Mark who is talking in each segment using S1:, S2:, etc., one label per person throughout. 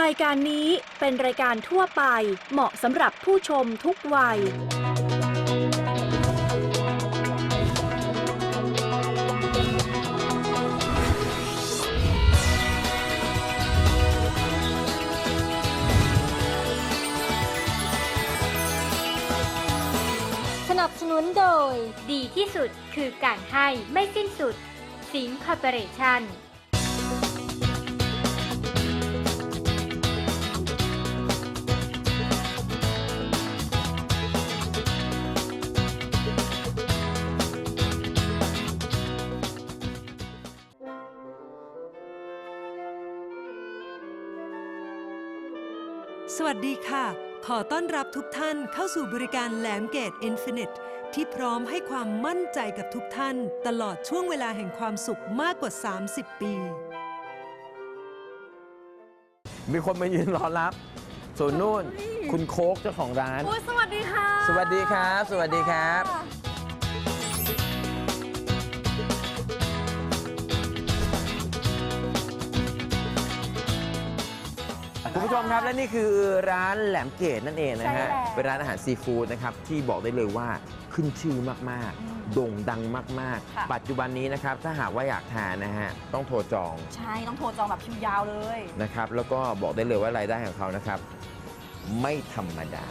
S1: รายการนี้เป็นรายการทั่วไปเหมาะสำหรับผู้ชมทุกวัย
S2: สนับสนุนโดยดีที่สุดคือการให้ไม่สิ้นสุด สิงคอร์ปอเรชั่น
S3: สวัสดีค่ะ ขอต้อนรับทุกท่านเข้าสู่บริการแหลมเกตอินฟินิตที่พร้อมให้ความมั่นใจกับทุกท่าน ตลอดช่วงเวลาแห่งความสุขมากกว่า 30 ปี
S4: มีคนมายืนรอรับ ส่วนนู่นคุณโค้กเจ้าของร้าน
S1: สวัสดีค่ะ
S4: สวัสดีครับ สวัสดีครับ คุณผู้ชมครับและนี่คือร้านแหลมเกตนั่นเองนะฮะ
S2: ใช่แล้ว
S4: เป็นร้านอาหารซีฟู้ดนะครับที่บอกได้เลยว่าขึ้นชื่อมากๆ โด่งดังมาก
S5: ค่ะ
S4: ๆ ปัจจุบันนี้นะครับถ้าหากว่าอยากทานนะฮะต้องโทรจอง
S5: ใช่ ต้องโทรจองแบบคิวยาวเลย
S4: นะครับแล้วก็บอกได้เลยว่ารายได้ของเขานะครับ ไม่ธรรมดา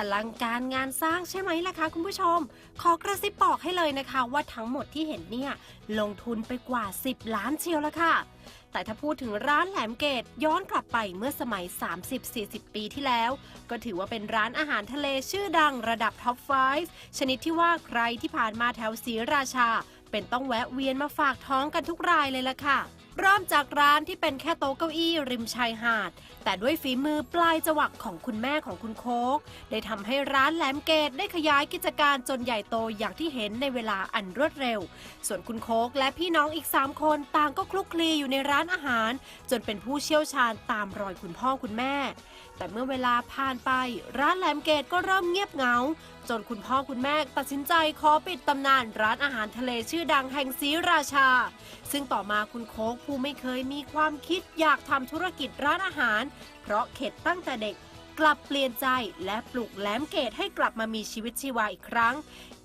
S6: อลังการงานสร้างใช่ไหมล่ะคะคุณผู้ชม ขอกระซิบบอกให้เลยนะคะ ว่าทั้งหมดที่เห็นเนี่ยลงทุนไปกว่า 10 ล้านเชียวละค่ะ แต่ถ้าพูดถึงร้านแหลมเกตย้อนกลับไปเมื่อสมัย 30-40 ปีที่แล้ว ก็ถือว่าเป็นร้านอาหารทะเลชื่อดังระดับท็อป 5 ชนิดที่ว่าใครที่ผ่านมาแถวศรีราชา เป็นต้องแวะเวียนมาฝากท้องกันทุกรายเลยล่ะค่ะ เริ่มจากร้านที่เป็นแค่โต๊ะเก้าอี้ริมชายหาด แต่ด้วยฝีมือปลายจวักของคุณแม่ของคุณโคกได้ทำให้ร้านแหลมเกตได้ขยายกิจการจนใหญ่โตอย่างที่เห็นในเวลาอันรวดเร็ว ส่วนคุณโคกและพี่น้องอีก 3 คนต่างก็คลุกคลีอยู่ในร้านอาหาร จนเป็นผู้เชี่ยวชาญตามรอยคุณพ่อคุณแม่ แต่เมื่อเวลาผ่านไปร้านแหลมเกตก็เริ่มเงียบเหงา จนคุณพ่อคุณแม่ตัดสินใจขอปิดตำนานร้านอาหารทะเลชื่อดังแห่งศรีราชา ซึ่งต่อมาคุณโค้กผู้ไม่เคยมีความคิดอยากทำธุรกิจร้านอาหาร เพราะเข็ดตั้งแต่เด็กกลับเปลี่ยนใจและปลุกแหลมเกตให้กลับมามีชีวิตชีวาอีกครั้ง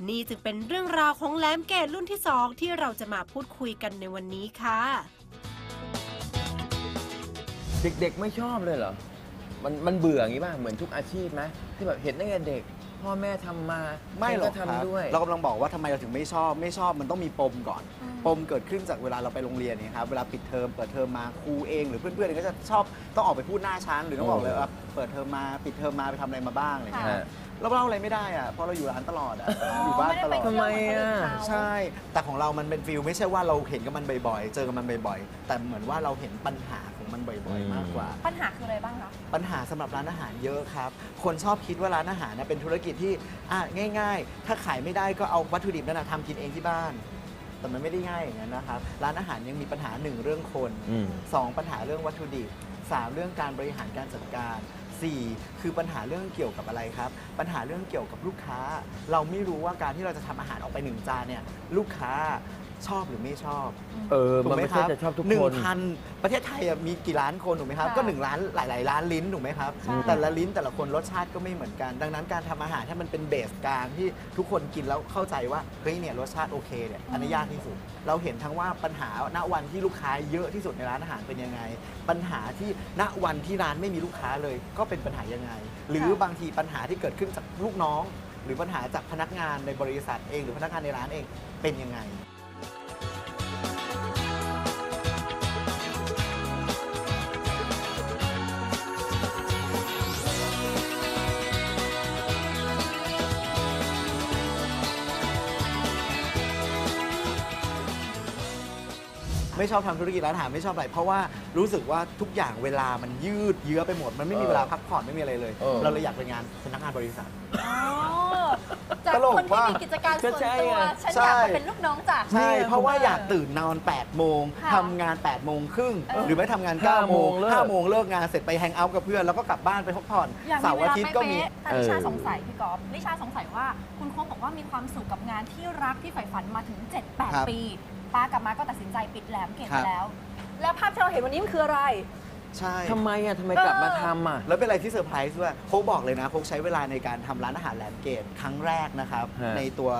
S6: นี่จึงเป็นเรื่องราวของแหลมเกตรุ่นที่สองที่เราจะมาพูดคุยกันในวันนี้ค่ะ
S4: เด็กๆไม่ชอบเลยเหรอ มันมันเบื่ออย่างนี้ป่ะเหมือนทุกอาชีพไหมที่แบบเห็นตั้งแต่เด็ก พ่อแม่ทำมา
S7: ไม่หรอก
S4: ฉัน
S7: ครับ
S4: ทำด้วย
S7: เรากำลังบอกว่าทำไมเราถึงไม่ชอบ ไม่ชอบมันต้องมีปมก่อนปมเกิดขึ้นจากเวลาเราไปโรงเรียนเนี่ยครับเวลาปิดเทอมเปิดเทอมมาครูเองหรือเพื่อนๆเองก็จะชอบต้องออกไปพูดหน้าชั้นหรือต้องบอกเลยว่าเปิดเทอมมาปิดเทอมมาไปทำอะไรมาบ้างอะไรอย่างเงี้ย
S4: ฮะ
S7: เราเล่าอะไรไม่ได้อะเพราะเราอยู่ร้านตลอดอะอยู่บ้านตลอด
S4: ทำไมอะ
S7: ใช่ แต่ของเรามันเป็นฟิลไม่ใช่ว่าเราเห็นกับมันบ่อยๆ เจอกับมันบ่อยๆ แต่เหมือนว่าเราเห็นปัญหาของ มันบ่อย ๆ มากกว่า
S5: ปัญหาคืออะไรบ้างคะ
S7: ปัญหาสำหรับร้านอาหารเยอะครับ คนชอบคิดว่าร้านอาหารนะเป็นธุรกิจที่อะง่าย ๆ ถ้าขายไม่ได้ก็เอาวัตถุดิบนั่นนะทำกินเองที่บ้าน แต่มันไม่ได้ง่ายอย่างนั้นนะครับ ร้านอาหารยังมีปัญหาหนึ่งเรื่องคน
S4: อืม
S7: สองปัญหาเรื่องวัตถุดิบสามเรื่องการบริหารการจัดการสี่คือปัญหาเรื่องเกี่ยวกับอะไรครับ ปัญหาเรื่องเกี่ยวกับลูกค้า เราไม่รู้ว่าการที่เราจะทำอาหารออกไปหนึ่งจานเนี่ยลูกค้า ชอบหรือไม่ชอบ
S4: เออ
S7: ถู
S4: มัน
S7: กไหม
S4: ไม่
S7: ค
S4: ใช่
S7: รับ
S4: จะชอบทุก
S7: หนึ่
S4: ค
S7: ง
S4: น
S7: พันประเทศไทยอะมีกี่ล้านคนถูกไหมครับ
S5: ค่ะ
S7: ก็หนึ่งล้านหลาย ๆ ล้านลิ้นถูกไหมครับ
S5: ใช่
S7: แต่ละลิ้นแต่ละคนรสชาติก็ไม่เหมือนกัน ดังนั้นการทำอาหารถ้ามันเป็นเบสกลางที่ทุกคนกินแล้วเข้าใจว่าเฮ้ยเนี่ยรสชาติโอเคเนี่ยอันนี้ยากที่สุด เราเห็นทั้งว่าปัญหาณวันที่ลูกค้าเยอะที่สุดในร้านอาหารเป็นยังไง ปัญหาที่ณวันที่ร้านไม่มีลูกค้าเลย ก็เป็นปัญหายังไง หรือบางทีปัญหาที่เกิดขึ้นจากลูกน้อง หรือปัญหาจากพนักงานในบริษัทเอง หรือพนักงานในร้านเองเป็นยังไง ไม่ชอบทำธุรกิจร้านอาหารไม่ชอบอะไร เพราะว่ารู้สึกว่าทุกอย่างเวลามันยืดเยื้อไปหมด มันไม่มี
S4: เออ
S7: เวลาพักผ่อนไม่มีอะไรเลย
S4: เออ
S7: เราเลยอยากเป็นงานพนักงานบริษัท
S5: อ๋อใจ
S7: ตลก
S5: คนที่
S7: มาก
S5: มีกิจการส่วน
S4: ก็ใช่
S5: ตัว
S4: ไง
S5: ฉัน
S7: ใช่
S5: อยากมาเป็นลูกน้องจ้ะ
S7: ใช่
S4: เนี่ย
S7: เพราะว่า
S4: คุณป้า
S7: อยากตื่นนอน 8 โมง
S5: ค่ะ
S7: ทำงาน 8 โมงครึ่ง
S5: เออ
S7: หรือไม่ทำงาน
S4: ห้า
S7: 9 โมง
S4: โมงเลิก
S7: 5โมงเลิกงานเสร็จไปแฮงเอาท์กับเพื่อน แล้วก็กลับบ้านไปพักผ่อน
S5: อยากมี
S7: เสาร์
S5: เว
S7: อา
S5: ลา
S7: ทิตย์ก็มี
S5: เป๊ะๆแต่ลิชา
S4: เออ
S5: สงสัยพี่กอล์ฟลิชาสงสัยว่าคุณโค้กบอกว่ามีความสุขกับงานที่รักที่ใฝ่ฝันมาถึง
S7: ครับ
S5: 7-8ปี ป้ากลับมาก็ตัดสินใจปิดแหลมเก็บ
S7: ครับ
S5: แล้ว แล้วภาพที่เราเห็นวันนี้มันคืออะไร
S7: ใช่
S4: ทำไมอะทำไมกลับมาทำอะ
S7: แล้วเป็นอะไรที่เซอร์ไพรส์ด้วยโค้กบอกเลยนะโค้กใช้เวลาในการทำร้านอาหารแลนด์เกตครั้งแรกนะครับ
S4: ฮะ
S7: ในตัว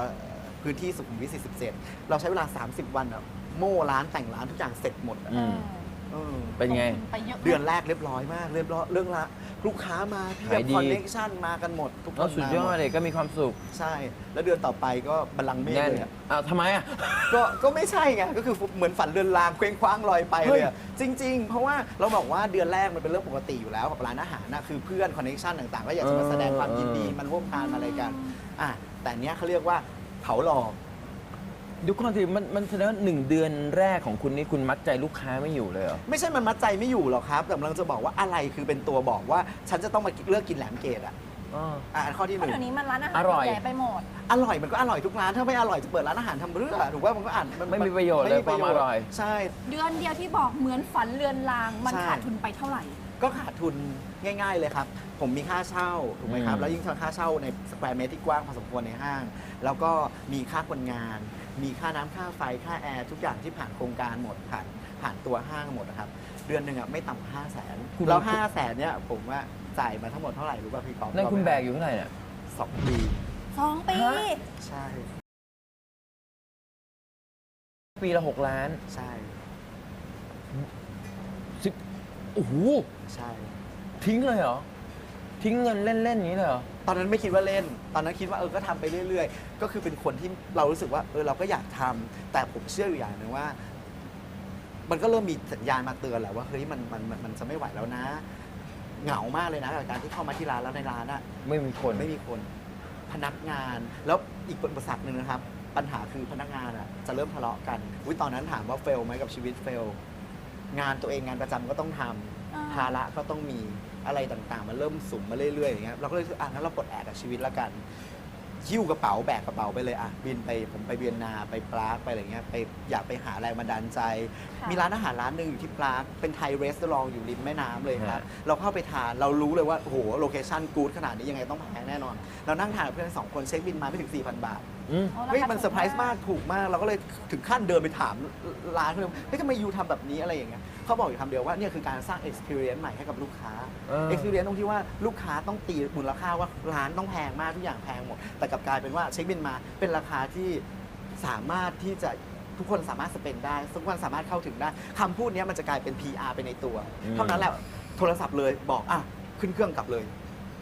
S7: พื้นที่สุขุมวิท47 เราใช้เวลา 30 วันอะโม่ร้านแต่งร้านทุกอย่างเสร็จหมดอะ
S4: อืม
S7: เออ
S4: เป็นไง
S5: ไปเยอะ
S7: เดือนแรกเรียบร้อยมากเรียบร้อยเรื่องละลูกค้ามาเพีย
S4: ขาย
S7: บ
S4: ดี
S7: คอนเน็ชันมากันหมด ทุกค
S4: แล้ว
S7: น
S4: สุด
S7: มาย
S4: อ
S7: หม
S4: ดเลยก็มีความสุข
S7: ใช่ แล้วเดือนต่อไปก็บัลลังก์เมฆ
S4: แน่น
S7: เลยอะ
S4: อ้าวทำไมอะ
S7: ก็ก็ไม่ใช่ไงก็คือเหมือนฝันเรือนรางเคว้งคว้างลอยไปเลยอะจริง ๆ เพราะว่าเราบอกว่าเดือนแรกมันเป็นเรื่องปกติอยู่แล้วกับร้านอาหารนะคือเพื่อนคอนเน็ชันต่างๆ ก็อยากจะมาแสดงความยินดีมันร่วมทานอะไรกันอะแต่เนี้ยเขาเรียกว่าเผาหลอก
S4: ดูก่อนสิมันมันแสดงว่าหนึ่งเดือนแรกของคุณนี่คุณมัดใจลูกค้าไม่อยู่เลยเหรอ
S7: ไม่ใช่มันมัดใจไม่อยู่หรอกครับแต่กำลังจะบอกว่าอะไรคือเป็นตัวบอกว่า ฉันจะต้องมาเลือกกินแหลมเกตอะ
S4: อ๋อ
S7: อะข้อที่ห
S5: เพราะ
S7: นึ่ง
S5: เดี๋ยวนี้มันร้านอาหาร
S4: อร่อย
S5: ใหญ่ไปหมด
S7: อร่อยมันก็อร่อยทุกร้านถ้าไม่อร่อยจะเปิดร้านอาหารทำเรื่อถูกว่ามันก็อ่าน
S4: ไม่มีประโยชน์เลย
S7: ไประ
S4: ความอร่อย
S7: ใช่
S5: เดือนเดียวที่บอกเหมือนฝันเรือนราง มัน
S7: ใช่
S5: ขาดทุนไปเท่าไหร่
S7: ก็ขาดทุนง่าย ๆเลยครับ ผมมีค่าเช่าถูกไหมครับ
S4: อืม
S7: แล้วยิ่งค่าเช่าในสแควร์เมตรที่กว้างพอสมควรในห้าง แล้วก็มีค่าคนงาน มีค่าน้ำค่าไฟค่าแอร์ทุกอย่างที่ผ่านโครงการหมดผ่านผ่านตัวห้างหมดนะครับ เดือนหนึ่งอะไม่ต่ำห้าแสนแล้วห้าแสนเนี่ยผมว่าจ่ายมาทั้งหมดเท่าไหร่รู้ป่ะพี่กอล์ฟ
S4: นั่นคุณแบกอยู่เท่าไหร่เนี่ย
S7: สองปี
S5: สองปี
S4: ฮะ
S7: ใช่
S4: ปีละหกล้าน
S7: ใช่
S4: สิบโอ้โห
S7: ใช่
S4: ทิ้งเลยเหรอ ทิ้งเงินเล่นๆอย่างนี้เลยเหรอ
S7: ตอนนั้นไม่คิดว่าเล่น ตอนนั้นคิดว่าเออก็ทำไปเรื่อยๆ ก็คือเป็นคนที่เรารู้สึกว่าเออเราก็อยากทำแต่ผมเชื่ออยู่อย่างหนึ่งว่า มันก็เริ่มมีสัญญาณมาเตือนแหละว่าเฮ้ยมันมันมันมันจะไม่ไหวแล้วนะ เหงามากเลยนะกับการที่เข้ามาที่ร้านแล้วในร้านอะ
S4: ไม่มีคน
S7: ไม่มีคนพนักงานแล้วอีกอุปสรรคหนึ่งนะครับ ปัญหาคือพนักงานอะจะเริ่มทะเลาะกันวิตอนนั้นถามว่าเฟลไหมกับชีวิตเฟลงานตัวเองงานประจำก็ต้องทำ
S5: อ่า
S7: ภาระก็ต้องมี อะไรต่างๆ มันเริ่มสุ่มมาเรื่อยๆอย่างเงี้ยเราก็เลยรู้สึกอะงั้นเราปลดแอกกับชีวิตละกันหิ้วกระเป๋าแบกกระเป๋าไปเลยอะบินไปผมไปเวียนนาไปปรากไปอะไรเงี้ยไปอยากไปหาแรงบันดาลใจ
S5: ค่ะ
S7: มีร้านอาหารร้านหนึ่งอยู่ที่ปรากเป็นไทยรีสอร์ทอยู่ริมแม่น้ำเลยครับ
S4: ฮะ
S7: เราเข้าไปทานเรารู้เลยว่าโอ้โหโลเคชั่นกู๊ดขนาดนี้ยังไงต้องแพงแน่นอน เรานั่งทานกับเพื่อนสองคนเช็คบินมาไม่ถึง4,000 บาท
S4: อืม
S5: โอ้รา
S7: เฮ้ย
S5: คา
S7: มันเซอร์ไพรส์มากถูกมากเราก็เลยถึงขั้นเดินไปถามร้านเขาเลยเฮ้ยทำไมยูทำแบบนี้อะไรอย่างเงี้ยเขาบอกอยู่คำเดียวว่าเนี่ยคือการสร้าง experience ใหม่ให้กับลูกค้า
S4: เออ
S7: experience ตรงที่ว่าลูกค้าต้องตีมูลค่าว่าร้านต้องแพงมากทุกอย่างแพงหมด แต่กลับกลายเป็นว่าเช็คบินมาเป็นราคาที่สามารถที่จะทุกคนสามารถสเปนได้ทุกคนสามารถเข้าถึงได้คำพูดเนี้ยมันจะกลายเป็น PR ไปในตัว
S4: อืม
S7: เท่านั้นแหละโทรศัพท์เลยบอกอะขึ้นเครื่องกลับเลย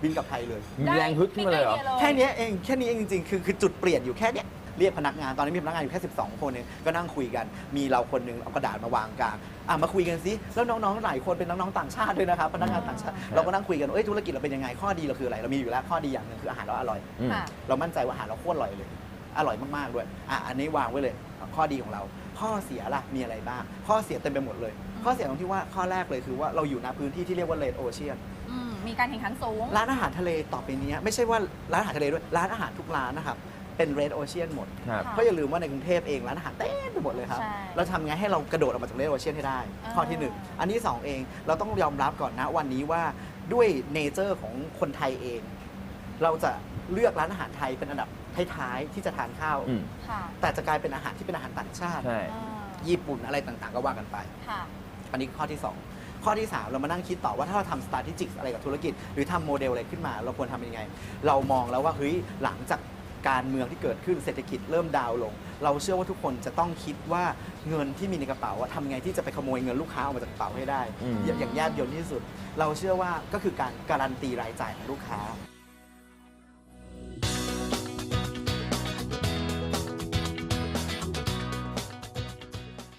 S7: บินกลับไทยเลย
S4: มีแรงฮึดขึ้นมาเลยเหรอ
S7: แค่เนี้ยเองแค่นี้เองจริงๆคือคือจุดเปลี่ยนอยู่แค่เนี้ยเรียกพนักงานตอนนี้มีพนักงานอยู่แค่ 12 คนเองก็นั่งคุยกัน มีเราคนหนึงเอากระดาษมาวางกลางอะมาคุยกันสิแล้วน้องๆหลายคนเป็นน้องๆต่างชาติด้วยนะครับพนักงานต่างชาติเราก็นั่งคุยกันเอ้ยธุรกิจเราเป็นยังไงข้อดีเราคืออะไรเรามีอยู่แล้วข้อดีอย่างหนึ่งคืออาหารเราอร่อย
S4: อืม
S5: ค่ะ
S7: เรามั่นใจว่าอาหารเราโคตรอร่อยเลย อร่อยมาก ๆ ด้วย อะ อันนี้วางไว้เลย ข้อดีของเรา ข้อเสียล่ะ มีอะไรบ้าง ข้อเสียเต็มไปหมดเลย ข้อเสียตรงที่ว่าข้อแรกเลยคือว่าเราอยู่ในพื้นที่ที่เรียกว่าเลดโอเชียน
S5: อืมมีการแข่งขันสูง
S7: ร้านอาหารทะเลต่อไปนี้ไม่ใช่ว่าร้านอาหารทะเลด้วยร้านอาหารทุกร้านนะครับ เป็น Red Ocean หมด
S4: ครับ
S5: ค่ะ
S7: เพราะอย่าลืมว่าในกรุงเทพเองร้านอาหารเต็มไปหมดเลยครับ
S5: ใช่
S7: เราทำไงให้เรากระโดดออกมาจาก Red Ocean ให้ได้
S5: อ่า
S7: ข้อที่หนึ่งอันที่สองเองเราต้องยอมรับก่อนนะวันนี้ว่าด้วยเนเจอร์ของคนไทยเอง เราจะเลือกร้านอาหารไทยเป็นอันดับท้ายๆที่จะทานข้าว
S4: อืม
S5: ค่ะ
S7: แต่จะกลายเป็นอาหารที่เป็นอาหารต่างชาติ
S4: ใช่
S5: อ่า
S7: ญี่ปุ่นอะไรต่างๆ ก็ว่ากันไป
S5: ค่ะ
S7: อันนี้ข้อที่ 2 ข้อที่ 3 เรามานั่งคิดต่อว่าถ้าเราทำ strategic อะไรกับธุรกิจ หรือทำโมเดลอะไรขึ้นมา เราควรทำยังไง เรามองแล้วว่าเฮ้ยหลังจากการเมืองที่เกิดขึ้นเศรษฐกิจเริ่มดาวน์ลง เราเชื่อว่าทุกคนจะต้องคิดว่าเงินที่มีในกระเป๋าอะทำไงที่จะไปขโมยเงินลูกค้าออกมาจากกระเป๋าให้ได้
S4: อืม
S7: อย่างแยบยลที่สุด เราเชื่อว่าก็คือการการันตีรายจ่ายของลูกค้า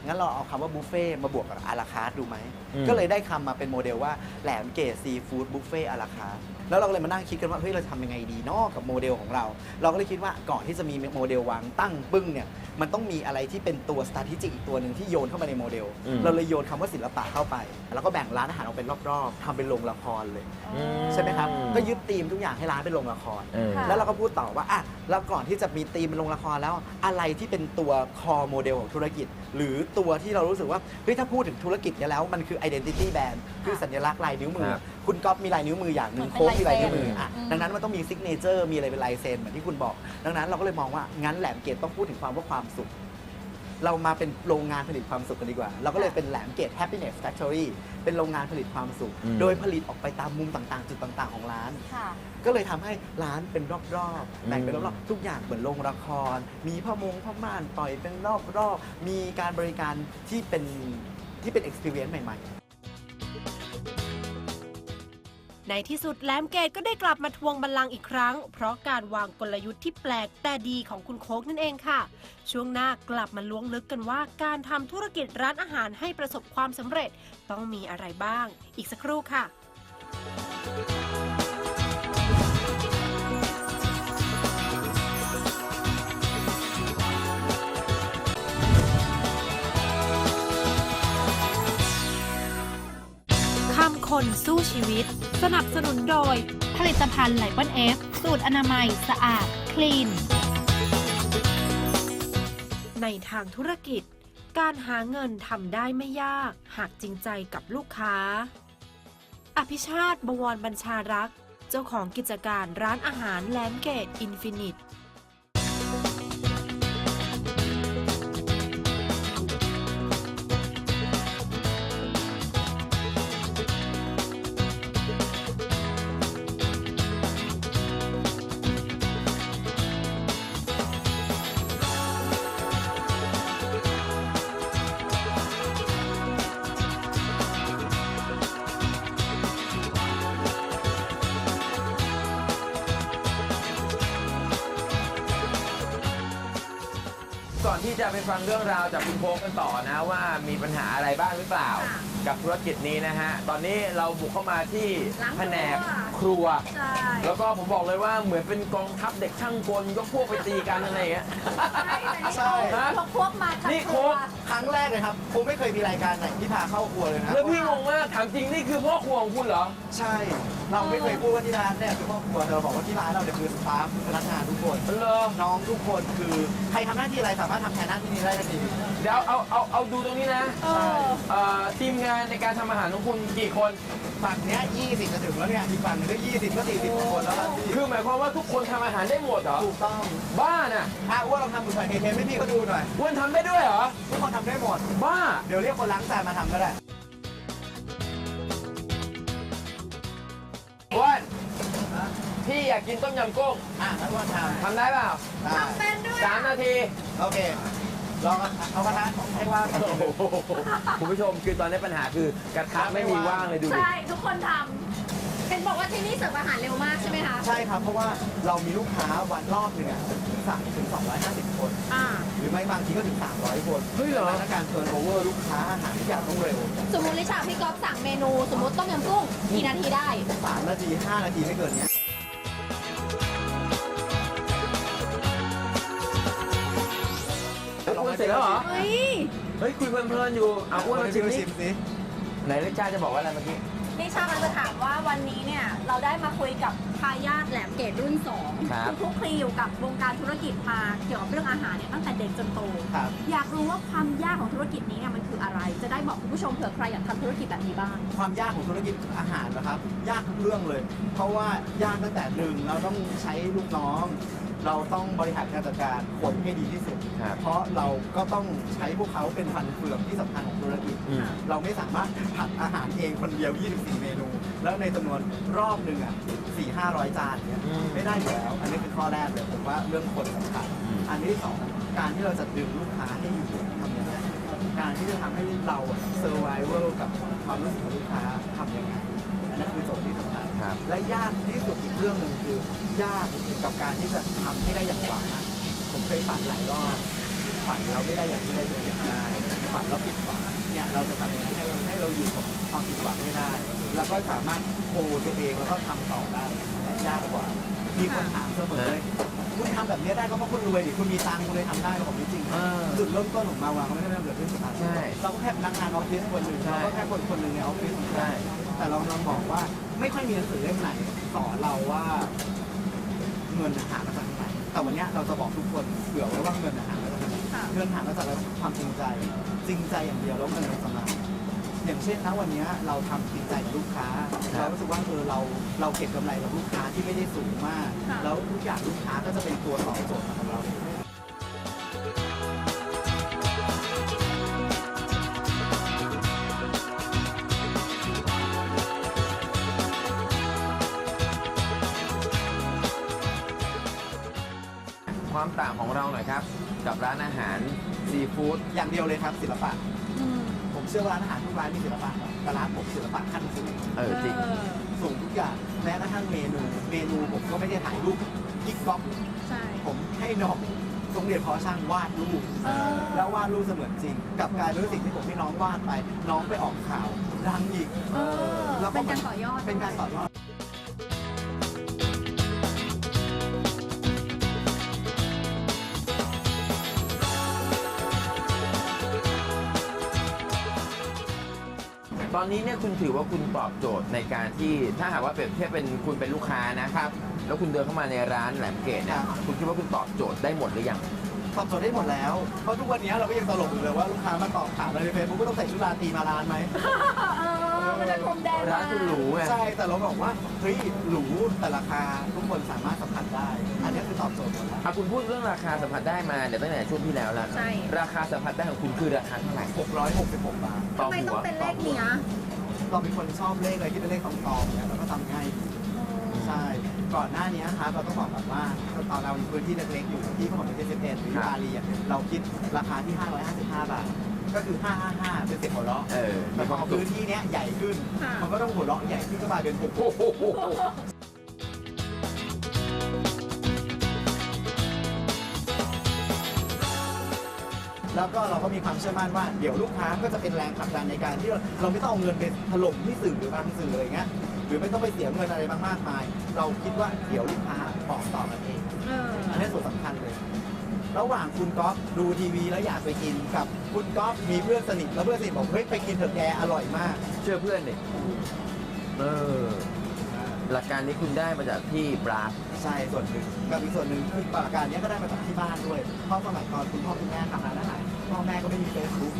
S7: งั้นเราเอาคำว่าบุฟเฟ่มาบวกกับอาราคาร์ดูไหม
S4: อืม
S7: ก็เลยได้คำมาเป็นโมเดลว่าแหลมเกตซีฟู้ดบุฟเฟ่อาราคาร์แล้วเราก็เลยมานั่งคิดกันว่าเฮ้ยเราจะทำยังไงดีเนอกกับโมเดลของเรา เราก็เลยคิดว่าก่อนที่จะมีโมเดลวางตั้งปึ้งเนี่ยมันต้องมีอะไรที่เป็นตัวสตาทิจิกอีกตัวหนึ่งที่โยนเข้ามาในโมเดล
S4: อืม
S7: เราเลยโยนคำว่าศิลปะเข้าไป แล้วก็แบ่งร้านอาหารออกเป็นรอบๆทำเป็นโรงละครเลย
S4: อื
S7: ใช่ไหมครับ ก็ยึดธีมทุกอย่างให้ร้านเป็นโรงละคร
S4: เออ
S5: ค่ะ
S7: แล้วเราก็พูดต่อว่าอะแล้วก่อนที่จะมีธีมเป็นโรงละครแล้ว อะไรที่เป็นตัวคอโมเดลของธุรกิจ หรือตัวที่เรารู้สึกว่าเฮ้ยถ้าพูดถึงธุรกิจเนี่ยแล้วมันคือ identity brand คือสัญลักษณ์ลายนิ้วมือ
S4: ครับ
S7: คุณก๊อฟมีลายนิ้วมืออย่างหนึ่ง
S5: เหมือน
S7: โค้ก
S5: เป็น
S7: มีลายนิ้ว
S5: ลายเซ็น
S7: มืออะ
S5: อืม
S7: ดังนั้นมันต้องมีซิกเนเจอร์มีอะไรเป็นลายเซ็นเหมือนที่คุณบอก ดังนั้นเราก็เลยมองว่างั้นแหลมเกตต้องพูดถึงความว่าความสุข เรามาเป็นโรงงานผลิตความสุขกันดีกว่า เราก็เลยเป็นแหลมเกต Happiness Factory เป็นโรงงานผลิตความสุข
S4: อืม
S7: โดยผลิตออกไปตามมุมต่างๆ จุดต่างๆ ของร้าน
S5: ค่ะ
S7: ก็เลยทำให้ร้านเป็นรอบๆแบ่งเป็นรอบๆทุกอย่างเหมือนโรงละคร มีผ้ามงผ้าม่านปล่อยเป็นรอบๆ มีการบริการที่เป็นที่เป็น experience ใหม่ๆ
S6: ในที่สุดแหลมเกตก็ได้กลับมาทวงบัลลังก์อีกครั้ง เพราะการวางกลยุทธ์ที่แปลกแต่ดีของคุณโค้กนั่นเองค่ะ ช่วงหน้ากลับมาล้วงลึกกันว่า การทำธุรกิจร้านอาหารให้ประสบความสำเร็จต้องมีอะไรบ้าง อีกสักครู่ค่ะ คนสู้ชีวิต สนับสนุนโดย ผลิตภัณฑ์ไลปอนเอฟ สูตรอนามัยสะอาด คลีน ในทางธุรกิจ การหาเงินทำได้ไม่ยาก หากจริงใจกับลูกค้า อภิชาติบวรบัญชารักษ์เจ้าของกิจการร้านอาหารแลมเกตอินฟินิต
S4: อนที่จะไปฟังเรื่องราวจากคุณโค้กกันต่อนะว่ามีปัญหาอะไรบ้างหรือเปล่า
S5: ค่ะ
S4: กับธุรกิจนี้นะฮะ ตอนนี้เราบุกเข้ามาที่
S5: ร้านครัว
S4: แผนกครัว
S5: ใช่
S4: แล้วก็ผมบอกเลยว่าเหมือนเป็นกองทัพเด็กช่างกลยกพวกไปตีกันอะไรอย่างเงี้ย
S7: ใช่
S4: ฮะ
S5: พวกพวกมาทั้ง
S4: นี่
S5: ตั
S4: โค้
S5: ว
S4: ก
S7: ครั้งแรกเลยครับผมไม่เคยมีรายการไหนที่พาเข้าครัวเลยนะ
S4: แล้วพี่งงมากถามจริงนี่คือพ่อครัวของคุณเหรอ
S7: ใช่ เราไม่เคยพูดว่าที่ร้านเนี่ยคือครอบครัวแต่เราบอกว่าที่ร้านเราเนี่ยคือสตาฟพนักงานทุกคน
S4: เหรอ
S7: น้องทุกคนคือใครทำหน้าที่อะไรสามารถทำแทนหน้าที่นี้ได้ทันที
S4: เดี๋ยวเอาเอาเอาดูตรงนี้นะ
S5: เออ
S4: เอ่อทีมงานในการทำอาหารของคุณกี่คน
S7: ฝั่งเนี้ย20จะถึงแล้วเนี่ยอีกฝั่งหนึงก็20ก็40กว่าคนแล้วครับพี่
S4: คือหมายความว่าทุกคนทำอาหารได้หมดเหรอ
S7: ถูกต้อง
S4: บ้าน่ะ
S7: อะว่าเราทำหมูสายเทมให้พี่เขาดูหน่อย
S4: อ้วนทำได้ด้วยเหรอ
S7: ทุกคนทำได้หมด
S4: บ้า
S7: เดี๋ยวเรียกคนล้างจานมาทำก็ได้
S4: พี่อยากกินต้มยำกุ้ง
S7: อะงั้นว่าท
S4: ทำได้เปล่าำ
S7: ได้
S5: เป็นด้วย
S4: สามนาที
S7: โอเค ลองเอากระทะให้ว่างก่อน
S4: คุณผู้ชมคือตอนนี้ปัญหาคือกระทะไม่มีว่างเลยดูดิ
S5: ใช่ทุกคนทำเห็นบอกว่าที่นี่เสิร์ฟอาหารเร็วมากใช่ไหมคะ
S7: ใช่ครับ เพราะว่าเรามีลูกค้าวันรอบหนึ่งอะถึงสามถึง250คน
S5: อ่า
S7: หรือไม่บางทีก็ถึง300คน
S4: เฮ้ยเหรอ
S7: และการเทิร์นโอเวอร์ลูกค้าอาหารทุกอย่างต้องเร็ว
S5: สมมติลิชาพี่ก๊อฟสั่งเมนู สมมติต้มยำกุ้งกี่นาทีได้
S7: 3นาที5นาทีไม่เกินเนี้ย
S4: เฮ้ยอ้วนเสร็จแล้วเหรอ
S5: เฮ้ย
S4: เฮ้ยคุยเพลินๆอยู่เอาอ้วนมาชิม
S7: มา
S4: นี่
S7: ชิมสิ
S4: ไหนลิจ้าจะบอกว่าอะไรเมื่อกี้
S5: นิชากำลังจะถามว่าวันนี้เนี่ยเราได้มาคุยกับทายาทแหลมเกตรุ่น2
S4: ครับ
S5: ที่คลุกคลีอยู่กับวงการธุรกิจมาเกี่ยวกับเรื่องอาหารเนี่ยตั้งแต่เด็กจนโต
S7: ครับ
S5: อยากรู้ว่าความยากของธุรกิจนี้เนี่ยมันคืออะไร จะได้บอกคุณผู้ชมเผื่อใครอยากทำธุรกิจแบบนี้บ้าง
S7: ความยากของธุรกิจอาหารนะครับ ยากทุกเรื่องเลย เพราะว่ายากตั้งแต่หนึ่งเราต้องใช้ลูกน้อง เราต้องบริหารการจัดการคนให้ดีที่สุด
S4: ครับ
S7: เพราะเราก็ต้องใช้พวกเขาเป็นฟันเฟืองที่สำคัญของธุรกิจ
S4: อืม
S7: เราไม่สามารถผัดอาหารเองคนเดียว 24 เมนู แล้วในจำนวนรอบหนึ่งอะ 4 500 จานเนี่ย
S4: อืม
S7: ไม่ได้อยู่แล้ว อันนี้คือข้อแรกเลยผมว่าเรื่องคนสำคัญ
S4: อืม
S7: อันที่สองการที่เราจะดึงลูกค้าให้อยู่ทำยังไงการที่จะทำให้เราเซอร์ไวเวลกับความรู้สึกของลูกค้าทำยังไง อันนั้นคือโจทย์ที่สำคัญ
S4: ครับ
S7: และยากที่สุดอีกเรื่องหนึ่งคือยากกับการที่จะทำให้ได้อย่างหวังอะผมเคยฝันหลายรอบฝันเราไม่ได้อย่างที่เราอยากได้ฝันเราผิดหวังเนี่ยเราจะทำยังไงให้เราให้เราอยู่กับความผิดหวังไม่ได้ แล้วก็สามารถโคตัวเองแล้วก็ทำต่อได้แต่ยากกว่า มีคนถามเสมอเลยคุณทำแบบนี้ได้ก็เพราะคุณรวยดิคุณมีตังค์คุณเลยทำได้ก็บอกไม่จริง
S4: เออ
S7: จุดเริ่มต้นของมาวางก็ไม่ได้เริ่มเกิดขึ้นสุดท้าย
S4: ใช่
S7: เราก็แค่พนักงานออฟฟิศคนหนึ่งเราก็แค่คนคนหนึ่งในออฟฟิศ
S4: ใช่
S7: แต่เรากำลังบอกว่า ไม่ค่อยมีหนังสือเล่มไหนสอนเราว่าเงินหามาจากไหนแต่วันเนี้ยเราจะบอกทุกคนเผื่อไว้ว่าเงินหามาจากไหน
S5: ค่ะ
S7: เงินหามาจากความจริงใจ จริงใจอย่างเดียวแล้วเงินมันจะมาอย่างเช่นนะวันเนี้ยเราทำจริงใจกับลูกค้าเรารู้สึกว่าเออเราเราเก็บกำไรกับลูกค้าที่ไม่ได้สูงมาก
S5: ค่ะ
S7: แล้วทุกอย่างลูกค้าก็จะเป็นตัวตอบโจทย์ของเรา
S4: ความต่างของเราหน่อยครับ กับร้านอาหารซีฟู้ด
S7: อย่างเดียวเลยครับศิลปะ
S5: อืม
S7: ผมเชื่อว่าร้านอาหารทุกร้านมีศิลปะครับแต่ร้านผมศิลปะขั้นสูง
S4: เออจริง
S7: สูงทุกอย่างแม้กระทั่งเมนู เมนูผมก็ไม่ได้ถ่ายรูปกิ๊กก๊อก
S5: ใช่
S7: ผมให้น้องโรงเรียนพอช่างวาดรูป
S5: เออ
S7: แล้ววาดรูปเสมือนจริงกลับกลายเป็นว่าสิ่งที่ผมให้น้องวาดไป น้องไปออกข่าวดังอีก
S5: เออ
S7: แล้ว
S5: เป็นการต่อยอด
S7: เป็นการต่อยอด
S4: ตอนนี้เนี่ยคุณถือว่าคุณตอบโจทย์ในการที่ถ้าหากว่าเปรียบเทียบเป็นคุณเป็นลูกค้านะครับ แล้วคุณเดินเข้ามาในร้านแหลมเกตเนี่ยคุณคิดว่าคุณตอบโจทย์ได้หมดหรือยัง
S7: ตอบโจทย์ได้หมดแล้ว เพราะทุกวันนี้เราก็ยังตลกอยู่เลยว่าลูกค้ามาตอบถามอะไรในเฟซบุ๊กก็ต้องใส่ชุดราตรีมาร้านไหม
S5: เออ มันจะพรมแดง
S4: ร้านคุณหรูไง
S7: ใช่แต่เราบอกว่าเฮ้ยหรูแต่ราคาทุกคนสามารถสัมผัสได้ อันนี้คือตอบโจทย์หมดแล้ว
S4: อะคุณพูดเรื่องราคาสัมผัสได้มาเดี๋ยวตั้งแต่ช่วงที่แล้วแล้ว
S5: ใช่
S4: ราคาสัมผัสได้ของคุณคือราคาเท่าไหร่
S7: 666 บาท
S4: ต่อ
S5: ทำไม
S4: หั
S5: ต้อง
S4: ว
S5: เป็นเลขเนี้ย
S7: เราเป็นคนชอบเลขอะไรที่เป็นเลขตองๆเนี่ยเราก็ทำง่ายใช่ก่อนหน้านี้ครับเราต้องบอกแบบว่าตอนเราอยู่พื้นที่เล็กๆอยู่ที่พหลโยธิน11หรือ
S4: ครับ
S7: อารีอะเราคิดราคาที่ 555 บาท ก็คือ 555 เป็นเสียงหัวเราะ
S4: เออ
S7: แต่
S4: มี
S7: พ
S4: ความ
S7: อ
S4: สุข
S7: พื้นที่เนี้ยใหญ่ขึ้น
S5: ค่ะ
S7: มันก็ต้องหัวเราะใหญ่ขึ้นก็มาเป็นหก
S4: โอ้โห
S7: แล้วก็เราก็มีความเชื่อมั่นว่าเดี๋ยวลูกค้าก็จะเป็นแรงผลักดันในการที่เราเราไม่ต้องเอาเงินไปถล่มที่สื่อหรือบางสื่ออะไรเงี้ยหรือไม่ต้องไปเสียเงินอะไรมากมาย เราคิดว่าเดี๋ยวลูกค้าบอกต่อกันเอง
S5: เออ
S7: อันนี้ส่วนสำคัญเลย ระหว่างคุณก๊อฟดูทีวีแล้วอยากไปกินกับ คุณก๊อฟมีเพื่อนสนิทแล้วเพื่อนสนิทบอกเฮ้ยไปกินเถอะแกอร่อยมาก
S4: เชื่อเพื่อนดิเออ หลักการนี้คุณได้มาจากที่บราส
S7: ใช่ส่วนหนึ่งกับอีกส่วนหนึ่งคือปราการนี้ก็ได้มาจากที่บ้านด้วยเพราะสมัยก่อนคุณพ่อคุณแม่ทำร้านอาหารพ่อแม่ก็ไม่มีเฟซบุ๊ก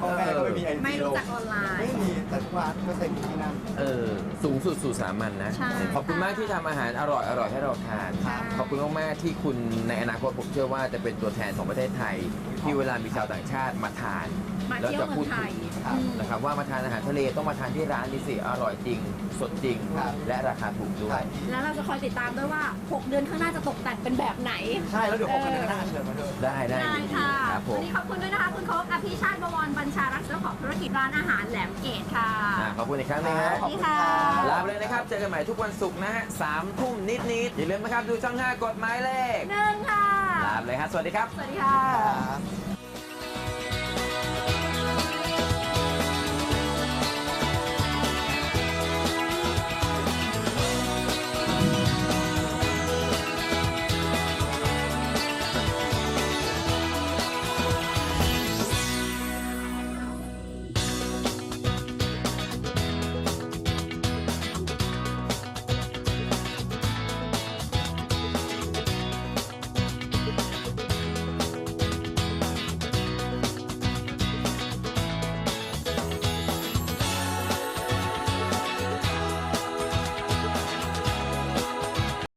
S7: พ่อแม่ก็ไม่มีไอจี
S5: ไม่รู้จักออนไลน์
S7: ไม่มีแต่ทุกร้านก็เต็มอยู่ที่นั่น
S4: เออสูงสุดสู่สามัญนะ
S5: ใช่
S4: ขอบคุณมากที่ทำอาหารอร่อยอร่อยให้เราทาน
S5: ค่ะ
S4: ขอบคุณมากๆที่คุณในอนาคตผมเชื่อว่าจะเป็นตัวแทนของประเทศไทยที่เวลามีชาวต่างชาติมาทาน
S5: มา
S4: แล้ว
S5: เที่ยว
S4: จะ
S5: เมื
S4: พู
S5: อ
S4: ด
S5: งไท
S4: ถึ
S5: ย
S4: ง
S7: ครับ
S5: อืม
S4: นะครับว่ามาทานอาหารทะเลต้องมาทานที่ร้านนี้สิอร่อยจริง สดจริง
S7: ครับ
S4: และราคาถูกด้วย
S5: แล้วเราจะคอยติดตามด้วยว่า 6 เดือนข้างหน้าจะตกแต่งเป็นแบบไหน
S7: ใช่แล้วเดี๋ยวผมกันหน้าเชิญมาด้วย
S4: ได้ได้
S5: ได้
S4: ยินดี
S5: ค่ะ
S4: ครับผ
S5: วั
S4: ม
S5: นนี้ขอบคุณด้วยนะคะ คุณโค้กอภิชาติบวรบัญชารักษ์เจ้าของธุรกิจร้านอาหารแหลมเกตค่ะ
S4: อ่าขอบคุณอีกครั้งหนึงฮะ
S7: ขอบคุณครับ
S4: ลาไปเลยนะครับ เจอกันใหม่ทุกวันศุกร์นะฮะสามทุ่มนิดๆอย่าลืมนะครับ ดูช่อง 5กดหมายเลข
S5: หนึ่งค่ะ
S4: ลาไปเลยฮะสวัสดีครับ
S5: สวัสดีค่ะ
S7: ครับ